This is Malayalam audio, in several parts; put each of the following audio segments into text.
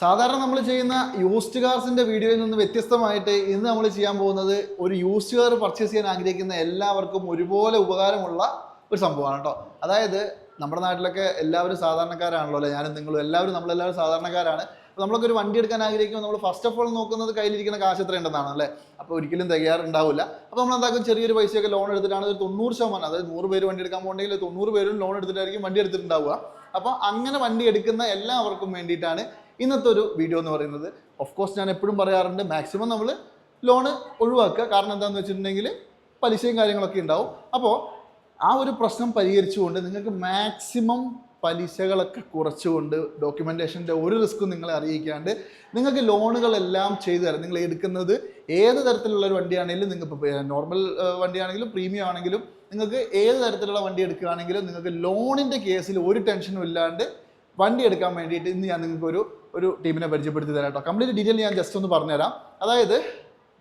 സാധാരണ നമ്മൾ ചെയ്യുന്ന യൂസ്ഡ് കാർസിന്റെ വീഡിയോയിൽ നിന്ന് വ്യത്യസ്തമായിട്ട് ഇന്ന് നമ്മൾ ചെയ്യാൻ പോകുന്നത് ഒരു യൂസ്ഡ് കാർ പർച്ചേസ് ചെയ്യാൻ ആഗ്രഹിക്കുന്ന എല്ലാവർക്കും ഒരുപോലെ ഉപകാരമുള്ള ഒരു സംഭവമാണ് കേട്ടോ. അതായത് നമ്മുടെ നാട്ടിലൊക്കെ എല്ലാവരും സാധാരണക്കാരാണല്ലോ അല്ലെ? ഞാനും നിങ്ങളും എല്ലാവരും നമ്മളെല്ലാവരും സാധാരണക്കാരാണ്. അപ്പോൾ നമ്മളൊക്കെ ഒരു വണ്ടി എടുക്കാൻ ആഗ്രഹിക്കുമ്പോൾ നമ്മൾ ഫസ്റ്റ് ഓഫ് ഓൾ നോക്കുന്നത് കയ്യിലിരിക്കുന്ന കാശ് എത്ര ഉണ്ടെന്നാണ് അല്ലേ? അപ്പോൾ ഒരിക്കലും തികയാറുണ്ടാവില്ല. അപ്പോൾ നമ്മൾ എന്താക്കും? ചെറിയൊരു പൈസയൊക്കെ ലോൺ എടുത്തിട്ടാണ് ഒരു തൊണ്ണൂറ് ശതമാനം അതായത് നൂറ് പേര് വണ്ടി എടുക്കാൻ പോകണമെങ്കിൽ തൊണ്ണൂറ് പേരും ലോൺ എടുത്തിട്ടായിരിക്കും വണ്ടി എടുത്തിട്ടുണ്ടാവുക. അപ്പോൾ അങ്ങനെ വണ്ടി എടുക്കുന്ന എല്ലാവർക്കും വേണ്ടിയിട്ടാണ് ഇന്നത്തെ ഒരു വീഡിയോ എന്ന് പറയുന്നത് ഓഫ് കോഴ്സ് ഞാൻ എപ്പോഴും പറയാറുണ്ട് മാക്സിമം നമ്മൾ ലോണ് ഒഴിവാക്കുക. കാരണം എന്താണെന്ന് വെച്ചിട്ടുണ്ടെങ്കിൽ പലിശയും കാര്യങ്ങളൊക്കെ ഉണ്ടാവും. അപ്പോൾ ആ ഒരു പ്രശ്നം പരിഹരിച്ചുകൊണ്ട് നിങ്ങൾക്ക് മാക്സിമം പലിശകളൊക്കെ കുറച്ചുകൊണ്ട് ഡോക്യുമെന്റേഷന്റെ ഒരു റിസ്ക്കും നിങ്ങളെ അറിയിക്കാണ്ട് നിങ്ങൾക്ക് ലോണുകളെല്ലാം ചെയ്തു തരാം. നിങ്ങൾ എടുക്കുന്നത് ഏത് തരത്തിലുള്ള ഒരു വണ്ടിയാണെങ്കിലും നിങ്ങൾക്ക് നോർമൽ വണ്ടിയാണെങ്കിലും പ്രീമിയം ആണെങ്കിലും നിങ്ങൾക്ക് ഏത് തരത്തിലുള്ള വണ്ടി എടുക്കുകയാണെങ്കിലും നിങ്ങൾക്ക് ലോണിന്റെ കേസിൽ ഒരു ടെൻഷനും ഇല്ലാണ്ട് വണ്ടി എടുക്കാൻ വേണ്ടിയിട്ട് ഇന്ന് ഞാൻ നിങ്ങൾക്ക് ഒരു ടീമിനെ പരിചയപ്പെടുത്തി തരാം കേട്ടോ. കംപ്ലീറ്റ് ഡീറ്റെയിൽ ഞാൻ ജസ്റ്റ് ഒന്ന് പറഞ്ഞുതരാം. അതായത്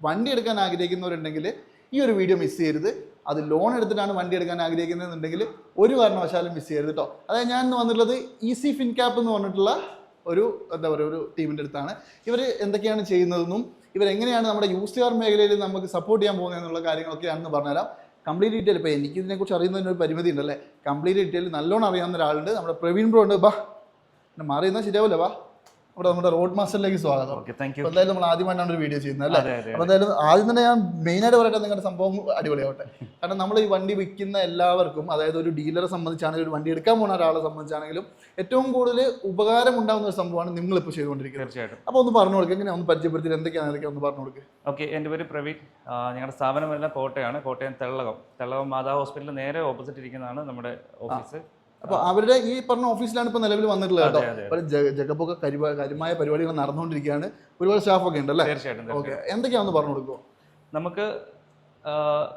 വണ്ടി എടുക്കാൻ ആഗ്രഹിക്കുന്നവരുണ്ടെങ്കിൽ ഈ ഒരു വീഡിയോ മിസ് ചെയ്യരുത്. അത് ലോൺ എടുത്തിട്ടാണ് വണ്ടി എടുക്കാൻ ആഗ്രഹിക്കുന്നതെന്നുണ്ടെങ്കിൽ ഒരു കാരണവശാലും മിസ് ചെയ്യരുത് കേട്ടോ. അതായത് ഞാൻ വന്നിട്ടുള്ളത് ഈസി ഫിൻകാപ്പ് എന്ന് പറഞ്ഞിട്ടുള്ള ഒരു എന്താ പറയുക ഒരു ടീമിന്റെ അടുത്താണ്. ഇവർ എന്തൊക്കെയാണ് ചെയ്യുന്നതെന്നും ഇവരെങ്ങനെയാണ് നമ്മുടെ യൂസ്ഡ് കാർ മേഖലയിൽ നമുക്ക് സപ്പോർട്ട് ചെയ്യാൻ പോകുന്നതെന്നുള്ള കാര്യങ്ങളൊക്കെയാണെന്ന് പറഞ്ഞുതരാം. കംപ്ലീറ്റ് ഡീറ്റെയിൽ ഇപ്പോൾ എനിക്ക് ഇതിനെക്കുറിച്ച് അറിയുന്നതിന് ഒരു പരിമിതി ഉണ്ടല്ലേ? കംപ്ലീറ്റ് ഡീറ്റെയിൽ നല്ലോണം അറിയാവുന്ന ഒരാളുണ്ട്. നമ്മുടെ പ്രവീൺ ബ്രോ ഉണ്ട്. ബാ എന്നെ മാറി എന്നാൽ ശരിയാവില്ല വാ ഇവിടെ നമ്മുടെ റോഡ് മാസ്റ്ററിലേക്ക് സ്വാഗതം. എന്തായാലും നമ്മൾ ആദ്യമായിട്ടാണ് ഒരു വീഡിയോ ചെയ്യുന്നത് അല്ലേ? അപ്പോൾ എന്തായാലും ആദ്യം തന്നെ ഞാൻ മെയിനായിട്ട് പറയട്ടെ നിങ്ങളുടെ സംഭവം അടിപൊളിയാവട്ടെ. കാരണം നമ്മൾ ഈ വണ്ടി വിൽക്കുന്ന എല്ലാവർക്കും അതായത് ഒരു ഡീലറെ സംബന്ധിച്ചാണെങ്കിലും ഒരു വണ്ടി എടുക്കാൻ പോകുന്ന ഒരാളെ സംബന്ധിച്ചാണെങ്കിലും ഏറ്റവും കൂടുതൽ ഉപകാരം ഉണ്ടാകുന്ന ഒരു സംഭവമാണ് നിങ്ങളിപ്പോൾ ചെയ്തുകൊണ്ടിരിക്കുന്നത്. തീർച്ചയായിട്ടും. അപ്പോൾ ഒന്ന് പറഞ്ഞു കൊടുക്കുക എങ്ങനെയാണ് ഒന്ന് പരിചയപ്പെടുത്തി എന്തൊക്കെയാണ് അതൊക്കെ ഒന്ന് പറഞ്ഞു കൊടുക്കുക ഓക്കെ എന്റെ പേര് പ്രവീൺ. ഞങ്ങളുടെ സ്ഥാപനം എല്ലാം കോട്ടയാണ് കോട്ടയം തെള്ളകം. തെള്ളകം മാതാ ഹോസ്പിറ്റലിൽ നേരെ ഓപ്പോസിറ്റ് ഇരിക്കുന്നതാണ് നമ്മുടെ ഓഫീസ് അപ്പോൾ അവരുടെ ഈ പറഞ്ഞ ഓഫീസിലാണ് ഇപ്പൊ നിലവിൽ വന്നിട്ടുള്ളത് കേട്ടോ. ജഗപ്പൊക്കെ കാര്യമായ പരിപാടികൾ നടന്നുകൊണ്ടിരിക്കുകയാണ്. ഒരുപാട് സ്റ്റാഫൊക്കെ ഉണ്ട് അല്ലേ തീർച്ചയായിട്ടും. ഓക്കെ. എന്തൊക്കെയാണെന്ന് പറഞ്ഞു കൊടുക്കുമോ നമുക്ക്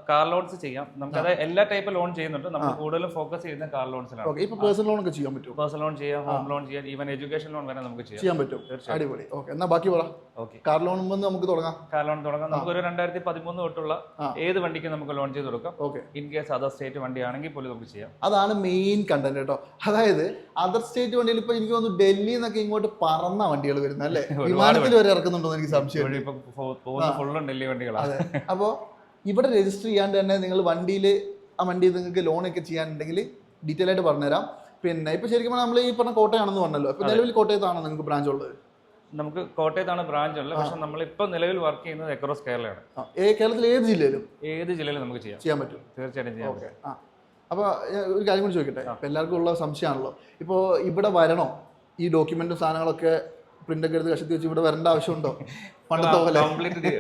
കാർ ലോൺസ് ചെയ്യാം. നമുക്ക് അത് എല്ലാ ടൈപ്പ് ലോൺ ചെയ്യുന്നുണ്ട്. നമ്മൾ കൂടുതലും ഫോക്കസ് ചെയ്യുന്ന കാർ ലോൺസിലാണ് ഇപ്പോൾ പേഴ്സണൽ ലോൺ ഒക്കെ ചെയ്യാൻ പറ്റും പേഴ്സണൽ ലോൺ ചെയ്യാം ഹോം ലോൺ ചെയ്യാം ഈവൻ എഡ്യൂക്കേഷൻ ലോൺ വരെ നമുക്ക് ചെയ്യാം. പറ്റും. അടിപൊളി. ഓക്കെ എന്നാൽ ബാക്കി പറ. കാർ ലോൺ നമുക്ക് തുടങ്ങാം. കാർ ലോൺ തുടങ്ങാം. നമുക്ക് ഒരു രണ്ടായിരത്തി പതിമൂന്ന് തൊട്ടുള്ള ഏത് വണ്ടിക്കും നമുക്ക് ലോൺ ചെയ്ത് കൊടുക്കാം. Okay in case other state വണ്ടി ആണെങ്കിൽ പോലും നമുക്ക് ചെയ്യാം. അതാണ് മെയിൻ കണ്ടന്റ് കേട്ടോ. അതായത് അതർ സ്റ്റേറ്റ് വണ്ടിയിൽ ഇപ്പൊ എനിക്ക് തോന്നുന്നു ഡൽഹിയിൽ നിന്നൊക്കെ ഇങ്ങോട്ട് പറന്ന വണ്ടികൾ വരുന്നത് അല്ലേ വിമാനത്തിൽ വരെ ഇറക്കുന്നുണ്ടോ എന്ന് എനിക്ക് സംശയം ഇപ്പൊ ഫുള്ളും ഡൽഹി വണ്ടികളാണ് അപ്പോൾ ഇവിടെ രജിസ്റ്റർ ചെയ്യാണ്ട് തന്നെ നിങ്ങൾ വണ്ടിയിൽ ആ വണ്ടി നിങ്ങൾക്ക് ലോണൊക്കെ ചെയ്യാനുണ്ടെങ്കിൽ ഡീറ്റെയിൽ ആയിട്ട് പറഞ്ഞുതരാം. പിന്നെ ഇപ്പോൾ ശരിക്കും നമ്മൾ ഈ പറഞ്ഞ കോട്ടയാണെന്ന് പറഞ്ഞല്ലോ. അപ്പോൾ നിലവിൽ കോട്ടയത്താണോ നിങ്ങൾക്ക് ബ്രാഞ്ച് ഉള്ളത്? നമുക്ക് കോട്ടയത്താണ് ബ്രാഞ്ച് ഉള്ളത്. പക്ഷെ നമ്മൾ ഇപ്പൊ നിലവിൽ വർക്ക് ചെയ്യുന്നത് അക്രോസ് കേരളയാണ്. കേരളത്തിൽ ഏത് ജില്ലയിലും? ഏത് ജില്ലയിലും നമുക്ക് ചെയ്യാം. ചെയ്യാൻ പറ്റും. തീർച്ചയായിട്ടും ചെയ്യാം ഓക്കെ. ആ. അപ്പോൾ ഒരു കാര്യം കൂടി ചോദിക്കട്ടെ? ഇപ്പൊ എല്ലാവർക്കും ഉള്ള സംശയമാണല്ലോ. ഇപ്പോൾ ഇവിടെ വരണോ? ഈ ഡോക്യുമെന്റും സാധനങ്ങളൊക്കെ പ്രിന്റ് ഒക്കെ എടുത്ത് കഷത്തി വെച്ച് ഇവിടെ വരേണ്ട ആവശ്യമുണ്ടോ? പണ്ടത്തെ പോലെ.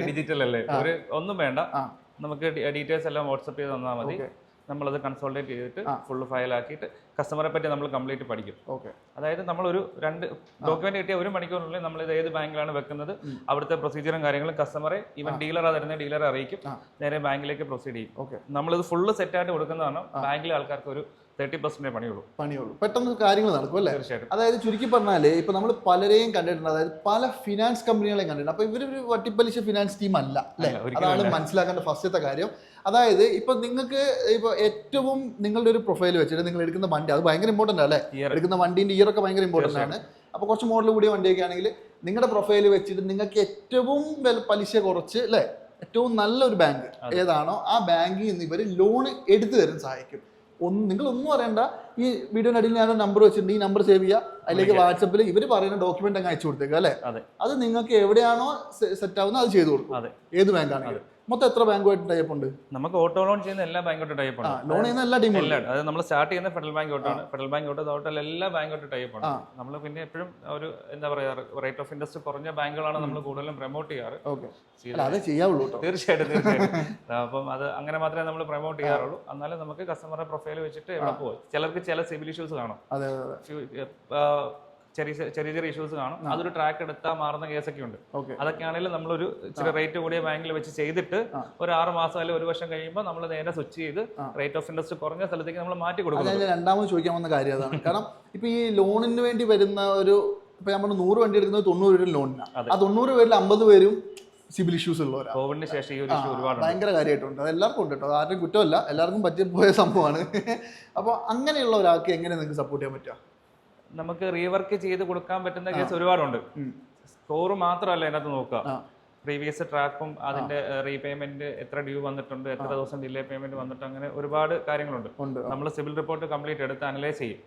ഡിജിറ്റൽ അല്ലേ? ഒരു ഒന്നും വേണ്ട. ആ. നമുക്ക് ഡീറ്റെയിൽസ് എല്ലാം വാട്സപ്പ് ചെയ്ത് തന്നാൽ മതി. നമ്മളത് കൺസോൾട്ടേറ്റ് ചെയ്തിട്ട് ഫുൾ ഫയൽ ആക്കിയിട്ട് കസ്റ്റമറെ പറ്റി നമ്മൾ കംപ്ലീറ്റ് പഠിക്കും. ഓക്കെ അതായത് നമ്മളൊരു രണ്ട് ഡോക്യുമെന്റ് കിട്ടിയ ഒരു മണിക്കൂറിനുള്ളിൽ നമ്മൾ ഇത് ഏത് ബാങ്കിലാണ് വെക്കുന്നത് അവിടുത്തെ പ്രൊസീജിയറും കാര്യങ്ങളും കസ്റ്റമറെ ഈവൻ ഡീലർ തരുന്ന ഡീലറെ അറിയിക്കും. നേരെ ബാങ്കിലേക്ക് പ്രൊസീഡ് ചെയ്യും. ഓക്കെ നമ്മളിത് ഫുള്ള് സെറ്റായിട്ട് കൊടുക്കുന്നതാണ് ബാങ്കിലെ ആൾക്കാർക്ക് ഒരു തേർട്ടി പെർസെന്റേ പണിയുള്ളൂ. പണിയുള്ളൂ. പെട്ടെന്ന് കാര്യങ്ങൾ നടക്കും അല്ലേ? തീർച്ചയായിട്ടും. അതായത് ചുരുക്കി പറഞ്ഞാൽ ഇപ്പൊ നമ്മൾ പലരെയും കണ്ടിട്ടുണ്ട്. അതായത് പല ഫിനാൻസ് കമ്പനികളെയും കണ്ടിട്ടുണ്ട്. അപ്പൊ ഇവരൊരു വട്ടിപ്പലിശ ഫിനാൻസ് ടീം അല്ല അല്ലേ? അതാണ് മനസ്സിലാക്കേണ്ട ഫസ്റ്റത്തെ കാര്യം. അതായത് ഇപ്പൊ നിങ്ങൾക്ക് ഇപ്പൊ ഏറ്റവും നിങ്ങളുടെ ഒരു പ്രൊഫൈൽ വെച്ചിട്ട് നിങ്ങൾ എടുക്കുന്ന വണ്ടി അത് ഭയങ്കര ഇമ്പോർട്ടന്റ് അല്ലേ? എടുക്കുന്ന വണ്ടിന്റെ ഇയർ ഒക്കെ ഭയങ്കര ഇമ്പോർട്ടന്റ് ആണ്. അപ്പൊ കുറച്ച് മോഡൽ കൂടിയ വണ്ടിയൊക്കെ ആണെങ്കിൽ നിങ്ങളുടെ പ്രൊഫൈൽ വെച്ചിട്ട് നിങ്ങൾക്ക് ഏറ്റവും പലിശ കുറച്ച് അല്ലേ? ഏറ്റവും നല്ലൊരു ബാങ്ക് ഏതാണോ ആ ബാങ്കിൽ നിന്ന് ഇവർ ലോൺ എടുത്തു തരാൻ സഹായിക്കും. ഒന്ന് നിങ്ങൾ ഒന്നും അറിയണ്ട. ഈ വീഡിയോയുടെ അടിയിൽ ഞാൻ നമ്പർ വെച്ചിട്ടുണ്ട്. ഈ നമ്പർ സേവ് ചെയ്യുക അതിലേക്ക് വാട്സപ്പിൽ ഇവർ പറയുന്ന ഡോക്യുമെന്റ് അങ്ങ് അയച്ചു കൊടുത്തേക്കുക അല്ലേ? അതെ. അത് നിങ്ങൾക്ക് എവിടെയാണോ സെറ്റ് ആവുന്നത് അത് ചെയ്തു കൊടുക്കും. ഏത് ബാങ്കാണെങ്കിലും മൊത്തം എത്ര ബാങ്കുമായിട്ട് ടൈപ്പ് ഉണ്ട്? നമുക്ക് ഓട്ടോ ലോൺ ചെയ്യുന്ന എല്ലാ ബാങ്കോട്ട് ടൈപ്പ് ഉണ്ട്. ആണ് ലോൺ ചെയ്യുന്ന എല്ലാ ടീമും എല്ലാം അത് നമ്മൾ സ്റ്റാർട്ട് ചെയ്യുന്ന ഫെഡറൽ ബാങ്ക് തൊട്ടാണ് ഫെഡറൽ ബാങ്ക് ഓട്ടോ ടോട്ടൽ എല്ലാ ബാങ്കോട്ട് ടൈപ്പ് ആണ് നമ്മൾ പിന്നെ എപ്പോഴും ഒരു എന്താ പറയാ റേറ്റ് ഓഫ് ഇൻട്രസ്റ്റ് കുറഞ്ഞ ബാങ്കുകളാണ് നമ്മൾ കൂടുതലും പ്രൊമോട്ട് ചെയ്യാറ്. അത് ചെയ്യാവുള്ളൂ തീർച്ചയായിട്ടും തീർച്ചയായിട്ടും. അപ്പം അത് അങ്ങനെ മാത്രമേ നമ്മൾ പ്രൊമോട്ട് ചെയ്യാറുള്ളൂ. എന്നാലും നമുക്ക് കസ്റ്റമറുടെ പ്രൊഫൈൽ വെച്ചിട്ട് എവിടെ പോകും ചിലർക്ക് ചില സിവിൽ ഇഷ്യൂസ് കാണും. ചെറിയ ചെറിയ ചെറിയ ഇഷ്യൂസ് കാണും. അതൊരു ട്രാക്ക് എടുത്താൽ മാറുന്ന കേസൊക്കെ ഉണ്ട്. അതൊക്കെ ആണെങ്കിലും നമ്മളൊരു ഇച്ചിരി റേറ്റ് കൂടിയ ബാങ്കിൽ വെച്ച് ചെയ്തിട്ട് ഒരു ആറ് മാസം അല്ലെങ്കിൽ ഒരു വർഷം കഴിയുമ്പോൾ നമ്മൾ നേരെ സ്വിച്ച് ചെയ്ത് റേറ്റ് ഓഫ് ഇൻട്രസ്റ്റ് കുറഞ്ഞ സ്ഥലത്തേക്ക് നമ്മൾ മാറ്റി കൊടുക്കും രണ്ടാമത് ചോദിക്കാൻ വന്ന കാര്യം അതാണ്. കാരണം ഇപ്പൊ ഈ ലോണിന് വേണ്ടി വരുന്ന ഒരു ഇപ്പൊ നമ്മൾ നൂറ് വണ്ടി എടുക്കുന്നത് തൊണ്ണൂറ് പേരും ലോണിനാണ് ആ തൊണ്ണൂറ് പേരിൽ അമ്പത് പേരും സിവിൽ ഇഷ്യൂസ് ഉള്ളവരാണ്. കോവിഡിന് ശേഷം ഈ ഒരു ഇഷ്യൂ ഒരുപാടുണ്ട്. ഭയങ്കര കാര്യമായിട്ടുണ്ട്. അത് എല്ലാവർക്കും ഉണ്ട് കേട്ടോ. ആരുടെയും കുറ്റമല്ല. എല്ലാവർക്കും പറ്റിപ്പോയ സംഭവമാണ്. അപ്പോൾ അങ്ങനെയുള്ള ഒരാൾക്ക് എങ്ങനെ നിങ്ങൾക്ക് സപ്പോർട്ട് ചെയ്യാൻ പറ്റുക? നമുക്ക് റീവർക്ക് ചെയ്ത് കൊടുക്കാൻ പറ്റുന്ന കേസ് ഒരുപാടുണ്ട്. സ്കോർ മാത്രമല്ല അതിനകത്ത് നോക്കുക. പ്രീവിയസ് ട്രാക്കും അതിന്റെ റീപേയ്മെന്റ് എത്ര ഡ്യൂ വന്നിട്ടുണ്ട് എത്ര ദിവസം ഡിലേ പേയ്മെന്റ് വന്നിട്ട് അങ്ങനെ ഒരുപാട് കാര്യങ്ങളുണ്ട്. നമ്മൾ സിവിൽ റിപ്പോർട്ട് കംപ്ലീറ്റ് എടുത്ത് അനലൈസ് ചെയ്യും.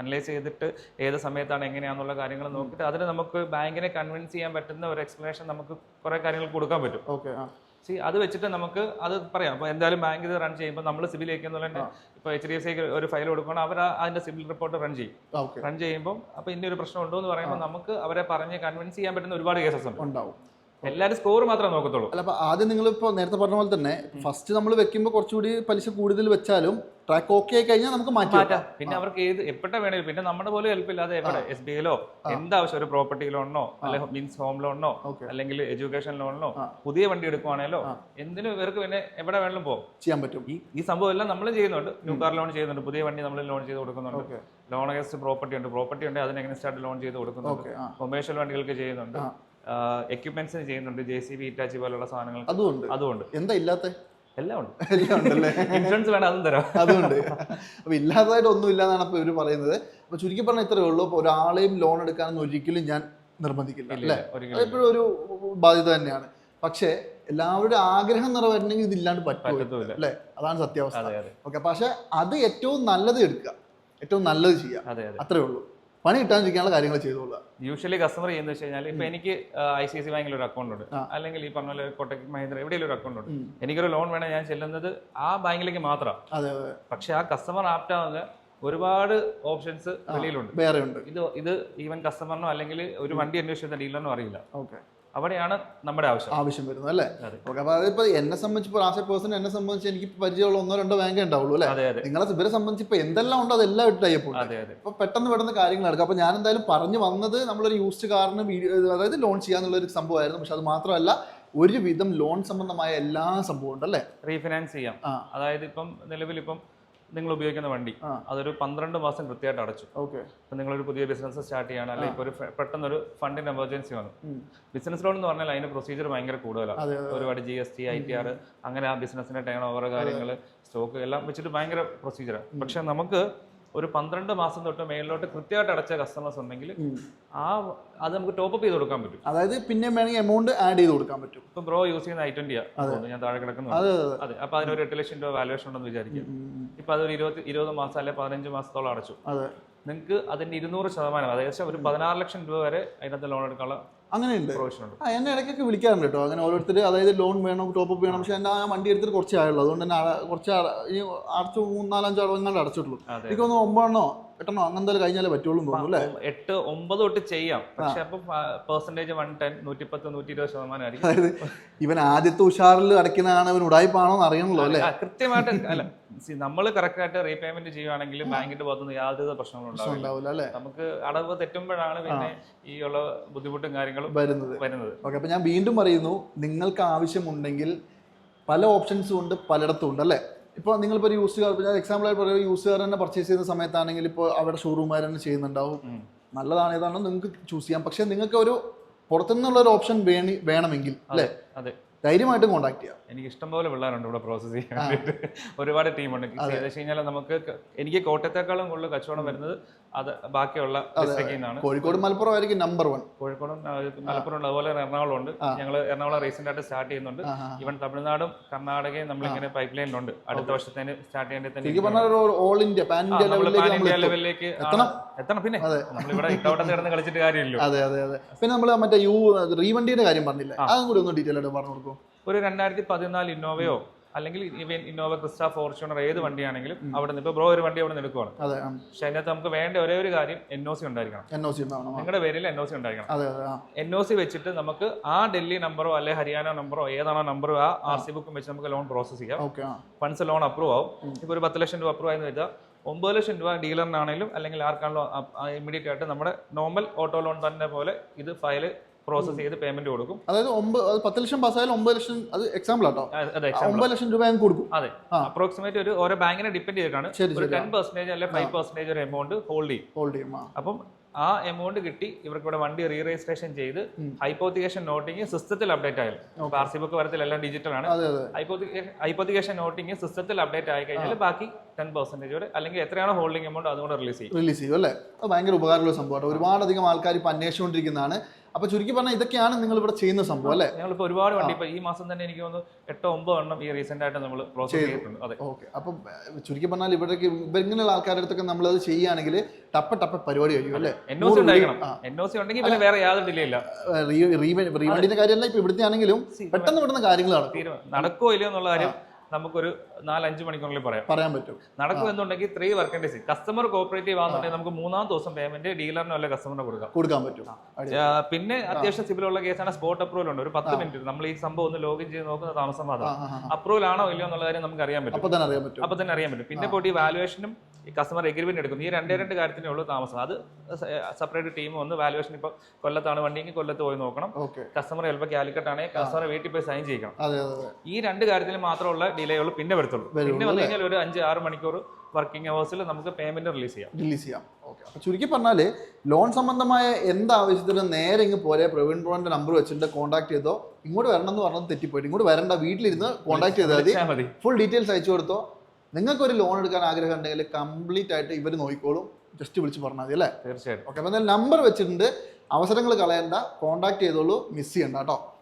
അനലൈസ് ചെയ്തിട്ട് ഏത് സമയത്താണ് എങ്ങനെയാണെന്നുള്ള കാര്യങ്ങൾ നോക്കിയിട്ട് അതിന് നമുക്ക് ബാങ്കിനെ കൺവിൻസ് ചെയ്യാൻ പറ്റുന്ന ഒരു എക്സ്പ്ലനേഷൻ നമുക്ക് കുറെ കാര്യങ്ങൾ കൊടുക്കാൻ പറ്റും. അത് വെച്ചിട്ട് നമുക്ക് അത് പറയാം. അപ്പോൾ എന്തായാലും ബാങ്ക് ഇത് റൺ ചെയ്യുമ്പോൾ നമ്മൾ സിബിൽ എന്നുള്ള ഇപ്പോൾ എച്ച് ഡി എഫ് സിക്ക് ഒരു ഫയൽ കൊടുക്കണം അവർ അതിന്റെ അതിന്റെ സിവിൽ റിപ്പോർട്ട് റൺ ചെയ്യും. റൺ ചെയ്യുമ്പോൾ അപ്പോൾ ഇന്നൊരു പ്രശ്നം ഉണ്ടോ എന്ന് പറയുമ്പോൾ നമുക്ക് അവരെ പറഞ്ഞ് കൺവിൻസ് ചെയ്യാൻ പറ്റുന്ന ഒരുപാട് കേസസ് ഉണ്ട്. ഉണ്ടാവും. എല്ലാവരും സ്കോർ മാത്രമേ നോക്കത്തുള്ളൂ. അല്ല അപ്പൊ ആദ്യം നിങ്ങൾ ഇപ്പോൾ നേരത്തെ പറഞ്ഞ പോലെ തന്നെ ഫസ്റ്റ് നമ്മൾ വെക്കുമ്പോൾ കുറച്ചുകൂടി പലിശ കൂടുതൽ വെച്ചാലും ട്രാക്ക് ഓക്കെ ആയി കഴിഞ്ഞാൽ നമുക്ക് മാറ്റി പിന്നെ അവർക്ക് ഏത് എപ്പോഴ വേണേലും പിന്നെ നമ്മുടെ പോലെ ഹെൽപ്പില്ലാതെ എവിടെ? എസ് ബി ഐയിലോ എന്താവശ്യം? ഒരു പ്രോപ്പർട്ടി ലോണിനോ അല്ലെങ്കിൽ മീൻസ് ഹോം ലോണിനോ അല്ലെങ്കിൽ എഡ്യൂക്കേഷൻ ലോണിനോ പുതിയ വണ്ടി എടുക്കുവാണേലോ എന്തിനും ഇവർക്ക് പിന്നെ എവിടെ വേണമെങ്കിലും പോകും ചെയ്യാൻ പറ്റും. ഈ ഈ സംഭവം എല്ലാം നമ്മളും ചെയ്യുന്നുണ്ട്. ന്യൂ കാർ ലോൺ ചെയ്യുന്നുണ്ട് പുതിയ വണ്ടി നമ്മൾ ലോൺ ചെയ്ത് കൊടുക്കുന്നുണ്ട്. ലോൺ അഗേസ്റ്റ് പ്രോപ്പർട്ടി ഉണ്ട്. പ്രോപ്പർട്ടി ഉണ്ട് അതിന് എങ്ങനെ ലോൺ ചെയ്ത് കൊടുക്കുന്നുണ്ട്. കൊമേഴ്ഷ്യൽ വണ്ടികൾക്ക് ചെയ്യുന്നുണ്ട്. എക്യുപ്മെന്റ്സിന് ചെയ്യുന്നുണ്ട്. ജെ സി ബി ഇറ്റാച്ചി പോലുള്ള സാധനങ്ങൾ. അതുകൊണ്ട് അതുകൊണ്ട് എന്താ ഇല്ലാത്ത? എല്ലാം ഉണ്ട്. എല്ലാം ഉണ്ടല്ലേ? ഇൻഷുറൻസ് വേണം അതും തരാം. അതുകൊണ്ട് അപ്പൊ ഇല്ലാത്തതായിട്ട് ഒന്നും ഇല്ലാന്നാണ് അപ്പൊ ഇവർ പറയുന്നത്. അപ്പൊ ചുരുക്കി പറഞ്ഞ ഇത്രയേ ഉള്ളൂ. അപ്പൊ ഒരാളെയും ലോൺ എടുക്കാനൊന്നും ഒരിക്കലും ഞാൻ നിർബന്ധിക്കില്ല അല്ലേ? എപ്പോഴും ഒരു ബാധ്യത തന്നെയാണ്. പക്ഷേ എല്ലാവരുടെ ആഗ്രഹം നിറവേറണമെങ്കിൽ ഇതില്ലാണ്ട് പറ്റില്ല അല്ലേ? അതാണ് സത്യാവസ്ഥ. ഓക്കെ പക്ഷെ അത് ഏറ്റവും നല്ലത് എടുക്കുക. ഏറ്റവും നല്ലത് ചെയ്യുക. അതെ അതെ. അത്രേ ഉള്ളൂ. പണി കിട്ടാതിരിക്കാനുള്ള കാര്യങ്ങൾ ചെയ്തോളുക. യൂഷ്വലി കസ്റ്റമർ ചെയ്യുന്നത് വെച്ച് കഴിഞ്ഞാൽ ഇപ്പൊ എനിക്ക് ഐ സി സി ബാങ്കിൽ ഒരു അക്കൗണ്ട് ഉണ്ട്. അല്ലെങ്കിൽ ഈ പറഞ്ഞ പോലെ കോട്ടക് മഹീന്ദ്ര എവിടെയെങ്കിലും ഒരു അക്കൗണ്ട് ഉണ്ട്. എനിക്കൊരു ലോൺ വേണേൽ ഞാൻ ചെല്ലുന്നത് ആ ബാങ്കിലേക്ക് മാത്രമാണ് പക്ഷെ ആ കസ്റ്റമർ ആപ്റ്റ് ആവുന്ന ഒരുപാട് ഓപ്ഷൻസ് വെളിയിലുണ്ട്. വേറെ ഉണ്ട് ഇത് ഇത് ഈവൻ കസ്റ്റമറിനോ അല്ലെങ്കിൽ ഒരു വണ്ടി അന്വേഷിക്കുന്ന ഡീലറിനോ അറിയില്ല. ഓക്കെ. അവിടെയാണ് നമ്മുടെ ആവശ്യം. ആവശ്യം വരുന്നത് അല്ലേ. ഓക്കെ അപ്പൊ അതിപ്പോ എന്നെ സംബന്ധിച്ച് ആശയ ആസ് എ പേഴ്സൺ എന്നെ സംബന്ധിച്ച് എനിക്ക് പരിചയമുള്ള ഒന്നോ രണ്ടോ ബാങ്കേ ഉണ്ടാവുള്ളൂ അല്ലേ? നിങ്ങളെ ഇവരെ സംബന്ധിച്ച് ഇപ്പൊ എന്തെല്ലാം ഉണ്ടോ അതെല്ലാം ഇട്ട് അതെ അപ്പൊ പെട്ടെന്ന് പെട്ടെന്ന് കാര്യങ്ങൾ നടക്കും. അപ്പൊ ഞാൻ എന്തായാലും പറഞ്ഞു വന്നത് നമ്മളൊരു യൂസ്ഡ് കാറിന് വീഡിയോ അതായത് ലോൺ ചെയ്യാന്നുള്ള ഒരു സംഭവമായിരുന്നു. പക്ഷെ അത് മാത്രമല്ല ഒരുവിധം ലോൺ സംബന്ധമായ എല്ലാ സംഭവം ഉണ്ടല്ലേ റീഫിനാൻസ് ചെയ്യാം. അതായത് ഇപ്പം നിലവിൽ ഇപ്പം നിങ്ങൾ ഉപയോഗിക്കുന്ന വണ്ടി അതൊരു പന്ത്രണ്ട് മാസം കൃത്യമായിട്ട് അടച്ചു. ഓക്കെ. ഇപ്പം നിങ്ങളൊരു പുതിയ ബിസിനസ് സ്റ്റാർട്ട് ചെയ്യാണ് അല്ലെങ്കിൽ ഇപ്പോൾ ഒരു പെട്ടെന്നൊരു ഫണ്ടിന്റെ എമർജൻസി വന്നു. ബിസിനസ് ലോൺ എന്ന് പറഞ്ഞാൽ അതിന്റെ പ്രൊസീജിയർ ഭയങ്കര കൂടുതലാണ് ഒരുപാട് G S T I T R അങ്ങനെ ആ ബിസിനസിന്റെ ടേൺ ഓവർ കാര്യങ്ങൾ സ്റ്റോക്ക് എല്ലാം വെച്ചിട്ട് ഭയങ്കര പ്രൊസീജിയറാണ് പക്ഷെ നമുക്ക് ഒരു പന്ത്രണ്ട് മാസം തൊട്ട് മേളിലോട്ട് കൃത്യമായിട്ട് അടച്ച കസ്റ്റമേഴ്സ് ഉണ്ടെങ്കിൽ ആ അത് നമുക്ക് ടോപ്പ് അപ്പ് ചെയ്ത് കൊടുക്കാൻ പറ്റും. അതായത് പിന്നെ വേണമെങ്കിൽ എമൗണ്ട് ആഡ് ചെയ്ത് കൊടുക്കാൻ പറ്റും. ഇപ്പൊ ബ്രോ യൂസ് ചെയ്യുന്ന ഐ ട്വന്റിയാ ഞാൻ താഴെ കിടക്കുന്നു. അതെ അപ്പൊ അതിനൊരു എട്ട് ലക്ഷം രൂപ വാലുവേഷൻ ഉണ്ടെന്ന് വിചാരിക്കും. ഇപ്പൊ അതൊരു ഇരുപത്തി ഇരുപത് മാസം അല്ലെ പതിനഞ്ച് മാസത്തോളം അടച്ചു. നിങ്ങൾക്ക് അതിന്റെ ഇരുന്നൂറ് ശതമാനം അതായത് ഒരു പതിനാറ് ലക്ഷം രൂപ വരെ അതിനകത്ത് ലോൺ എടുക്കാനുള്ള അങ്ങനെയുണ്ട്. ആ എന്നെ ഇടയ്ക്കൊക്കെ വിളിക്കാറുണ്ട് കേട്ടോ. അങ്ങനെ ഓരോരുത്തർ അതായത് ലോൺ വേണം ടോപ്പ് അപ്പ് വേണം. പക്ഷെ എന്റെ ആ വണ്ടി എടുത്തിട്ട് കുറച്ചേ ആയുള്ളൂ. അതുകൊണ്ട് തന്നെ കുറച്ച് ഈ അടച്ചു മൂന്നാലഞ്ചോ അടവങ്ങാണ്ട് അടച്ചിട്ടുള്ളൂ. എനിക്കൊന്ന് ഒമ്പതെണ്ണോ എട്ടെണ്ണോ അങ്ങനെ എന്തായാലും കഴിഞ്ഞാലേ പറ്റുള്ളൂ തോന്നുന്നു അല്ലേ? എട്ട് ഒമ്പത് തൊട്ട് ചെയ്യാം. പക്ഷെ അപ്പൊ പെർസെന്റേജ് വൺ ടെൻ നൂറ്റിപ്പത്ത് നൂറ്റി ഇരുപത് ശതമാനം ആയിരിക്കും. അതായത് ഇവൻ ആദ്യത്തെ ഉഷാറിൽ അടയ്ക്കുന്നതാണ് ഇവൻ ഉടായ്പാണോ എന്ന് അറിയണല്ലോ അല്ലേ കൃത്യമായിട്ട് അല്ല നമ്മൾ കറക്റ്റ് ആയിട്ട് റീപേയ്മെന്റ് ചെയ്യുവാണെങ്കിൽ ബാങ്കിന്റെ ഭാഗത്തുനിന്ന് യാതൊരു പ്രശ്നങ്ങളും ഉണ്ടാവില്ല. ഉണ്ടാവില്ല അല്ലേ? നമുക്ക് അടവ് തെറ്റുമ്പോഴാണ് പിന്നെ ഈ ഉള്ള ബുദ്ധിമുട്ടും കാര്യങ്ങളും വരുന്നത്. വരുന്നത്. ഓക്കെ അപ്പൊ ഞാൻ വീണ്ടും പറയുന്നു നിങ്ങൾക്ക് ആവശ്യമുണ്ടെങ്കിൽ പല ഓപ്ഷൻസും ഉണ്ട് പലയിടത്തും ഉണ്ട് അല്ലേ? ഇപ്പോൾ നിങ്ങളിപ്പോൾ ഒരു യൂസ് കാർ ഞാൻ എക്സാമ്പിൾ ആയിട്ട് പറയുക യൂസ് കാർ തന്നെ പർച്ചേസ് ചെയ്യുന്ന സമയത്താണെങ്കിൽ ഇപ്പോൾ അവിടെ ഷോറൂമുകാർ തന്നെ ചെയ്യുന്നുണ്ടാവും. നല്ലതാണ് ഏതാണോ നിങ്ങൾക്ക് ചൂസ് ചെയ്യാം. പക്ഷേ നിങ്ങൾക്ക് ഒരു പുറത്തുനിന്നുള്ള ഒരു ഓപ്ഷൻ വേണി വേണമെങ്കിൽ അല്ലേ? അതെ. ധൈര്യമായിട്ടും കോൺടാക്ട് ചെയ്യാം. എനിക്ക് ഇഷ്ടംപോലെ പിള്ളേരുണ്ട് ഇവിടെ പ്രോസസ് ചെയ്യാൻ വേണ്ടിയിട്ട് ഒരുപാട് ടീമുണ്ട് വെച്ച് കഴിഞ്ഞാൽ നമുക്ക് എനിക്ക് കോട്ടയത്തെക്കാളും കൂടുതൽ കച്ചവടം വരുന്നത് അത് ബാക്കിയുള്ള നിന്നാണ്. കോഴിക്കോട് മലപ്പുറം ആയിരിക്കും നമ്പർ വൺ കോഴിക്കോടും മലപ്പുറം ഉണ്ട്. അതുപോലെ എറണാകുളം ഉണ്ട്. ഞങ്ങൾ എറണാകുളം റീസെന്റ് ആയിട്ട് സ്റ്റാർട്ട് ചെയ്യുന്നുണ്ട്. ഇവൻ തമിഴ്നാടും കർണാടകയും നമ്മൾ ഇങ്ങനെ പൈപ്പ് ലൈനിലുണ്ട് അടുത്ത വർഷത്തേന് സ്റ്റാർട്ട് ചെയ്യേണ്ടി തന്നെ ശരിക്കും പറഞ്ഞാൽ ഒരു ഓൾ ഇന്ത്യ പാൻ ഇന്ത്യ ലെവലിലേക്ക്. എത്തണം. പിന്നെ. നമ്മളിവിടെ ഇട്ടവട്ടത്ത് കിടന്ന് കളിച്ചിട്ട് കാര്യമില്ല അതെ അതെ അതെ. പിന്നെ നമ്മൾ മറ്റേ യു റീവണ്ടിയുടെ കാര്യം പറഞ്ഞില്ല? അതും കൂടി ഒന്ന് ഡീറ്റെയിൽ ആയിട്ട് പറഞ്ഞു കൊടുക്കും ഒരു രണ്ടായിരത്തി പതിനാല് ഇന്നോവയോ അല്ലെങ്കിൽ ഇവൻ ഇന്നോവ ക്രിസ്റ്റ ഫോർച്യൂണർ ഏത് വണ്ടിയാണെങ്കിലും അവിടെ നിന്ന് ഇപ്പൊ ബ്രോ ഒരു വണ്ടി അവിടെ നിന്ന് എടുക്കുവാണ് പക്ഷെ അതിനകത്ത് നമുക്ക് വേണ്ട ഒരേ ഒരു കാര്യം എൻ ഒ സി ഉണ്ടായിരിക്കണം. N O C. നിങ്ങളുടെ പേരിൽ എൻ ഒ സി ഉണ്ടായിരിക്കണം. എൻ ഒ സി വെച്ചിട്ട് നമുക്ക് ആ ഡൽഹി നമ്പറോ അല്ലെ ഹരിയാന നമ്പറോ ഏതാണോ നമ്പറോ ആ ആർ സി ബുക്കും വെച്ച് നമുക്ക് ലോൺ പ്രോസസ് ചെയ്യാം. ഫണ്ട്സ് ലോൺ അപ്രൂവ് ആവും. ഇപ്പോൾ ഒരു പത്ത് ലക്ഷം രൂപ അപ്രൂവ് ആയെന്ന് വെച്ചാൽ ഒമ്പത് ലക്ഷം രൂപ ഡീലറിനാണെങ്കിലും അല്ലെങ്കിൽ ആർക്കാണല്ലോ ഇമ്മീഡിയറ്റ് ആയിട്ട് നമ്മുടെ നോർമൽ ഓട്ടോ ലോൺ തന്നെ പോലെ ഇത് ഫയൽ പ്രോസസ് ചെയ്ത് പേയ്മെന്റ് കൊടുക്കും. അതായത് ഒമ്പത് പത്ത് ലക്ഷം പാസ്സായാലും ഒമ്പത് ലക്ഷം അത് എക്സാമ്പിൾ ആട്ടോ. ഒമ്പത് ലക്ഷം രൂപ കൊടുക്കും. അതെ. അപ്രോക്സിമേറ്റ് ഒരു ഓരോ ബാങ്കിനെ ഡിപെൻഡ് ചെയ്തിട്ടാണ്. ഒരു ടെൻ പെർസെന്റേജ് അല്ലെ ഫൈവ് പെർസെന്റേജ് ഒരു എമൗണ്ട് ഹോൾഡ് ചെയ്യും. ഹോൾഡ് ചെയ്യും അപ്പം ആ എമൗണ്ട് കിട്ടി. ഇവർക്ക് ഇവിടെ വണ്ടി റീ രജിസ്ട്രേഷൻ ചെയ്ത്. ഹൈപ്പോത്തിക്കേഷൻ നോട്ടിങ് സിസ്റ്റത്തിൽ അപ്ഡേറ്റ് ആയാലും. ആർ സി ബുക്ക് വരത്തിൽ എല്ലാം ഡിജിറ്റൽ ആണ്. ഹൈപ്പോത്തിക്കേഷൻ നോട്ടിങ് സിസ്റ്റത്തിൽ അപ്ഡേറ്റ് ആയി കഴിഞ്ഞാൽ ബാക്കി ടെൻ പെർസെന്റേജ് വരെ അല്ലെങ്കിൽ എത്രയാണ് ഹോൾഡിംഗ് എമൗണ്ട് അതുകൊണ്ട് റിലീസ് ചെയ്യും. റിലീസ് ചെയ്യും അല്ലേ? അത് ഭയങ്കര ഉപകാരമുള്ള സംഭവമാണ് ഒരുപാടധികം ആൾക്കാർ ഇപ്പം അന്വേഷിച്ചുകൊണ്ടിരിക്കുന്നതാണ്. അപ്പൊ ചുരുക്കി പറഞ്ഞാൽ ഇതൊക്കെയാണ് നിങ്ങൾ ഇവിടെ ചെയ്യുന്ന സംഭവം അല്ലേ? ഞങ്ങളിപ്പോ ഒരുപാട് വണ്ടി ഇപ്പൊ ഈ മാസം തന്നെ എനിക്ക് തോന്നുന്നു എട്ടോ ഒമ്പത് എണ്ണം ഈ റീസെന്റ് ആയിട്ട് നമ്മൾ പ്രോസസ് ചെയ്തിട്ടുണ്ട്. അതെ. ഓക്കെ. അപ്പൊ ചുരുക്കി പറഞ്ഞാൽ ഇവിടേക്ക് ഇങ്ങനെയുള്ള ആൾക്കാരുടെ അടുത്തൊക്കെ നമ്മൾ അത് ചെയ്യുകയാണെങ്കിൽ ടപ്പ ടപ്പ പരിപാടി കഴിയും അല്ലേ? എൻ ഒ സി ഉണ്ടായിരിക്കണം. എൻ ഒ സി ഉണ്ടെങ്കിൽ പിന്നെ വേറെ യാതൊരു ഡിലേ ഇല്ല. റീവണ്ടിന്റെ കാര്യമല്ല ഇപ്പൊ ഇവിടുത്തെ ആണെങ്കിലും പെട്ടെന്ന് പെട്ടെന്ന് കാര്യങ്ങൾ നടക്കും. നടക്കുമോ ഇല്ലയോ എന്നുള്ള കാര്യം നമുക്കൊരു നാലഞ്ച് മണിക്കൂറിൽ പറയാം. പറയാൻ പറ്റും. നടക്കും എന്നുണ്ടെങ്കിൽ three working days customer cooperative ആണെന്നുണ്ടെങ്കിൽ നമുക്ക് മൂന്നാം ദിവസം പേയ്മെന്റ് ഡീലറിനോ അല്ലെ കസ്റ്റമറിന് കൊടുക്കാം. കൊടുക്കാൻ പറ്റും. പിന്നെ അത്യാവശ്യം സിബിലുള്ള കേസാണ് സ്പോട്ട് അപ്രൂവൽ ഉണ്ട്. ഒരു പത്ത് മിനിറ്റ് നമ്മൾ ഈ സംഭവം ഒന്ന് ലോഗിൻ ചെയ്ത് നോക്കുന്ന താമസം മാത്രം. അപ്രൂവൽ ആണോ ഇല്ലയോ എന്നുള്ള കാര്യം നമുക്ക് അറിയാൻ പറ്റും. അപ്പൊ തന്നെ അറിയാൻ പറ്റും. അപ്പൊ തന്നെ അറിയാൻ പറ്റും. പിന്നെ പോയിട്ട് ഈ വാലുവേഷനും ഈ കസ്റ്റമർ എഗ്രിമെന്റ് എടുക്കുന്നു. ഈ രണ്ടേ രണ്ട് കാര്യത്തിനേ ഉള്ളൂ താമസം. അത് സെപ്പറേറ്റ് ടീം വന്ന് വാലുവേഷൻ ഇപ്പൊ കൊല്ലത്താണ് വണ്ടിയെങ്കിൽ കൊല്ലത്ത് പോയി നോക്കണം. കസ്റ്റമർ ചിലപ്പോൾ കാലിക്കറ്റ് ആണെങ്കിൽ കസ്റ്റമർ വീട്ടിൽ പോയി സൈൻ ചെയ്യിക്കണം. ഈ രണ്ട് കാര്യത്തിൽ മാത്രമുള്ള ഡിലേ ഉള്ളൂ പിന്നെ വരത്തുള്ളൂ. പിന്നെ വന്നു കഴിഞ്ഞാൽ ഒരു അഞ്ച് ആറ് മണിക്കൂർ വർക്കിംഗ് അവേഴ്സിൽ നമുക്ക് പേയ്മെന്റ് റിലീസ് ചെയ്യാം. റിലീസ് ചെയ്യാം. ഓക്കെ. ചുരുക്കി പറഞ്ഞാൽ ലോൺ സംബന്ധമായ എന്ത് ആവശ്യത്തിനും നേരെ ഇങ്ങ് പോരെ. പ്രവീൺ ബ്രോന്റെ നമ്പർ വെച്ചിട്ട് കോൺടാക്ട് ചെയ്തോ. ഇങ്ങോട്ട് വരണം എന്ന് പറഞ്ഞത് തെറ്റിപ്പോയിട്ട്. ഇങ്ങോട്ട് വരണ്ട. വീട്ടിലിരുന്ന് കോൺടാക്ട് ചെയ്താൽ മതി. ഫുൾ ഡീറ്റെയിൽസ് അയച്ചു കൊടുത്തോ. നിങ്ങൾക്ക് ഒരു ലോൺ എടുക്കാൻ ആഗ്രഹം ഉണ്ടെങ്കിൽ കംപ്ലീറ്റ് ആയിട്ട് ഇവർ നോക്കിക്കോളും. ജസ്റ്റ് വിളിച്ച് പറഞ്ഞാൽ മതി അല്ലേ? തീർച്ചയായിട്ടും. ഓക്കെ അപ്പം നമ്പർ വെച്ചിട്ടുണ്ട്. അവസരങ്ങൾ കളയണ്ട. കോൺടാക്ട് ചെയ്തോളൂ. മിസ് ചെയ്യണ്ട കേട്ടോ.